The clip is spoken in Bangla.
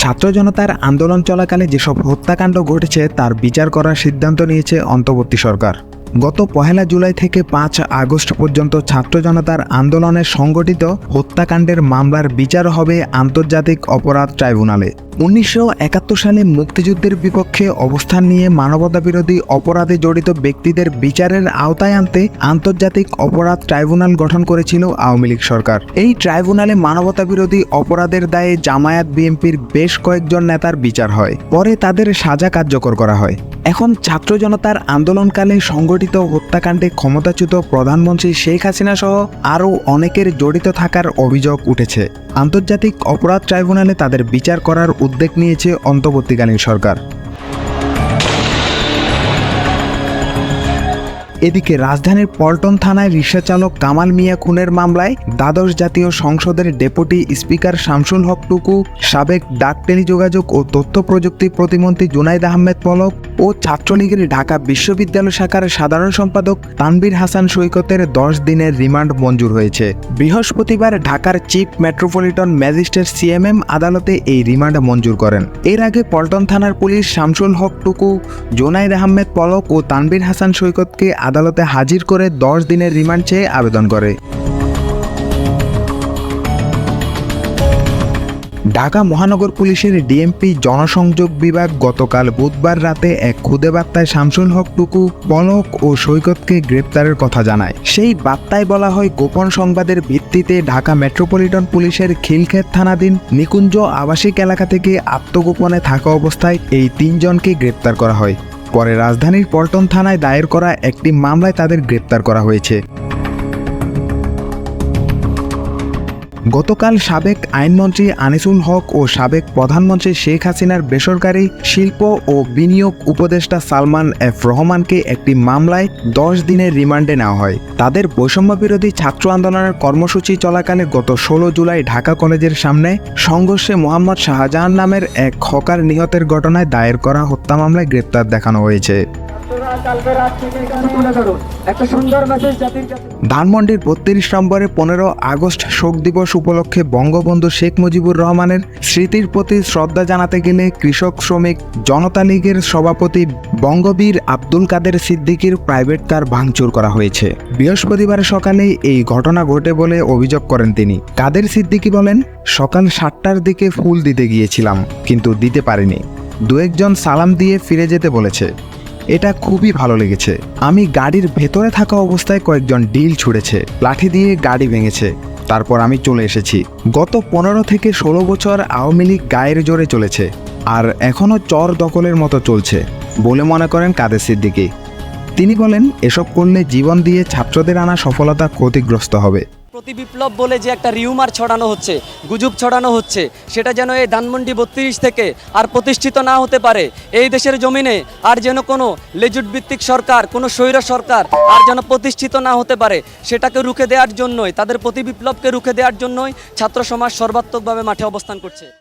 ছাত্র জনতার আন্দোলন চলাকালে যেসব হত্যাকাণ্ড ঘটেছে তার বিচার করার সিদ্ধান্ত নিয়েছে অন্তর্বর্তী সরকার। গত পহেলা জুলাই থেকে পাঁচ আগস্ট পর্যন্ত ছাত্র জনতার আন্দোলনে সংগঠিত হত্যাকাণ্ডের মামলার বিচার হবে আন্তর্জাতিক অপরাধ ট্রাইব্যুনালে। উনিশশো একাত্তর সালে মুক্তিযুদ্ধের বিপক্ষে অবস্থান নিয়ে মানবতা বিরোধী অপরাধে জড়িত ব্যক্তিদের বিচারের আওতায় আনতে আন্তর্জাতিক অপরাধ ট্রাইব্যুনাল গঠন করেছিল আওয়ামী লীগ সরকার। এই ট্রাইব্যুনালে মানবতা বিরোধী অপরাধের দায়ে জামায়াত বিএনপির বেশ কয়েকজন নেতার বিচার হয়। পরে তাদের সাজা কার্যকর করা হয়। এখন ছাত্র জনতার আন্দোলনকালে সংগঠিত হত্যাকাণ্ডে ক্ষমতাচ্যুত প্রধানমন্ত্রী শেখ হাসিনা সহ আরও অনেকের জড়িত থাকার অভিযোগ উঠেছে। আন্তর্জাতিক অপরাধ ট্রাইব্যুনালে তাদের বিচার করার উদ্যোগ নিয়েছে অন্তর্বর্তীকালীন সরকার। এদিকে রাজধানীর পল্টন থানায় রিক্সা চালক কামাল মিয়া খুনের মামলায় দ্বাদশ জাতীয় সংসদের ডেপুটি স্পিকার শামসুল হক টুকু, সাবেক ডাক টেলিযোগাযোগ ও তথ্য প্রযুক্তি প্রতিমন্ত্রী জুনাইদ আহমেদ পলক ও ছাত্রলীগের ঢাকা বিশ্ববিদ্যালয় শাখার সাধারণ সম্পাদক তানবীর হাসান সৈকতের দশ দিনের রিমান্ড মঞ্জুর হয়েছে। বৃহস্পতিবার ঢাকার চিফ মেট্রোপলিটন ম্যাজিস্ট্রেট সিএমএম আদালতে এই রিমান্ড মঞ্জুর করেন। এর আগে পল্টন থানার পুলিশ শামসুল হক টুকু, জোনাইদ আহমেদ পলক ও তানবীর হাসান সৈকতকে আদালতে হাজির করে দশ দিনের রিমান্ড চেয়ে আবেদন করে। ঢাকা মহানগর পুলিশের ডিএমপি জনসংযোগ বিভাগ গতকাল বুধবার রাতে এক খুদে বার্তায় শামসুল হক টুকু, পলক ও সৈকতকে গ্রেপ্তারের কথা জানায়। সেই বার্তায় বলা হয়, গোপন সংবাদের ভিত্তিতে ঢাকা মেট্রোপলিটন পুলিশের খিলক্ষেত থানাধীন নিকুঞ্জ আবাসিক এলাকা থেকে আত্মগোপনে থাকা অবস্থায় এই তিনজনকে গ্রেপ্তার করা হয়। পরে রাজধানীর পল্টন থানায় দায়ের করা একটি মামলায় তাদের গ্রেপ্তার করা হয়েছে। গতকাল সাবেক আইনমন্ত্রী আনিসুল হক ও সাবেক প্রধানমন্ত্রী শেখ হাসিনার বেসরকারি শিল্প ও বিনিয়োগ উপদেষ্টা সালমান এফ রহমানকে একটি মামলায় দশ দিনের রিমান্ডে নেওয়া হয়। তাদের বৈষম্য বিরোধী ছাত্র আন্দোলনের কর্মসূচি চলাকালে গত ষোলো জুলাই ঢাকা কলেজের সামনে সংঘর্ষে মোহাম্মদ শাহজাহান নামের এক হকার নিহতের ঘটনায় দায়ের করা হত্যা মামলায় গ্রেপ্তার দেখানো হয়েছে। ধানমন্ডির বত্রিশ নম্বরে পনেরো আগস্ট শোক দিবস উপলক্ষে বঙ্গবন্ধু শেখ মুজিবুর রহমানের স্মৃতির প্রতি শ্রদ্ধা জানাতে গেলে কৃষক, শ্রমিক, জনতা লীগের সভাপতি বঙ্গবীর আব্দুল কাদের সিদ্দিকির প্রাইভেট কার ভাঙচুর করা হয়েছে। বৃহস্পতিবার সকালে এই ঘটনা ঘটে বলে অভিযোগ করেন তিনি। কাদের সিদ্দিকী বলেন, সকাল সাতটার দিকে ফুল দিতে গিয়েছিলাম, কিন্তু দিতে পারিনি। দু একজন সালাম দিয়ে ফিরে যেতে বলেছে। এটা খুবই ভালো লেগেছে। আমি গাড়ির ভেতরে থাকা অবস্থায় কয়েকজন ডিল ছুঁড়েছে, লাঠি দিয়ে গাড়ি ভেঙেছে। তারপর আমি চলে এসেছি। গত পনেরো থেকে ষোলো বছর আওয়ামী লীগ গায়ের জোরে চলেছে আর এখনও চর দখলের মতো চলছে বলে মনে করেন কাদের সিদ্দিকি। তিনি বলেন, এসব করলে জীবন দিয়ে ছাত্রদের আনা সফলতা ক্ষতিগ্রস্ত হবে। প্রতি বিপ্লব বলে যে একটা রিউমার ছড়ানো হচ্ছে, গুজব ছড়ানো হচ্ছে, সেটা যেন এই ধানমন্ডি বত্রিশ থেকে আর প্রতিষ্ঠিত না হতে পারে। এই দেশের জমিনে আর যেন কোনো লেজুট ভিত্তিক সরকার, কোনো স্বৈর সরকার আর যেন প্রতিষ্ঠিত না হতে পারে, সেটাকে রুখে দেওয়ার জন্যই, তাদের প্রতি বিপ্লবকে রুখে দেওয়ার জন্যই ছাত্র সমাজ সর্বাত্মকভাবে মাঠে অবস্থান করছে।